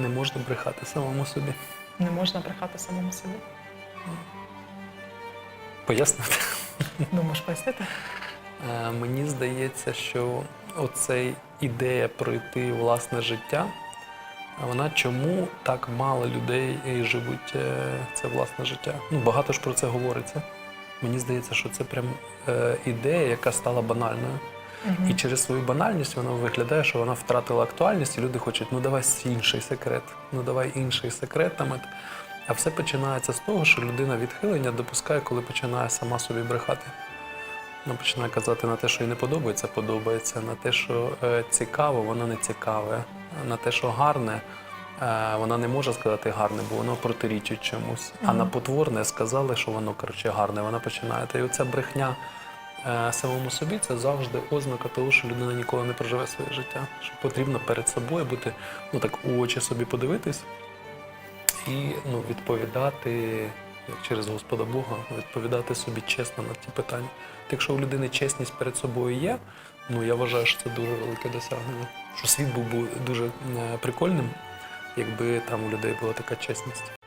не можна брехати самому собі. Не можна брехати самому собі. Пояснити? Ну, можеш пояснити? Е, Мені здається, що оцей ідея пройти власне життя, вона чому так мало людей живуть е, це власне життя? Ну, багато ж про це говориться. Мені здається, що це прям е, ідея, яка стала банальною. І через свою банальність вона виглядає, що вона втратила актуальність, і люди хочуть, ну давай інший секрет, ну давай інший секрет. Там, а все починається з того, що людина відхилення допускає, коли починає сама собі брехати. Вона починає казати на те, що їй не подобається, подобається, на те, що е, цікаво, воно не цікаве, на те, що гарне, е, вона не може сказати гарне, бо воно протирічить чомусь. А на потворне сказали, що воно коротше гарне, вона починає. Й оця брехня самому собі це завжди ознака того, що людина ніколи не проживе своє життя. Що потрібно перед собою бути, ну так у очі собі подивитись і ну, відповідати як через Господа Бога, відповідати собі чесно на ті питання. Та Якщо у людини чесність перед собою є, ну я вважаю, що це дуже велике досягнення. Що світ був дуже е, прикольним, якби там у людей була така чесність.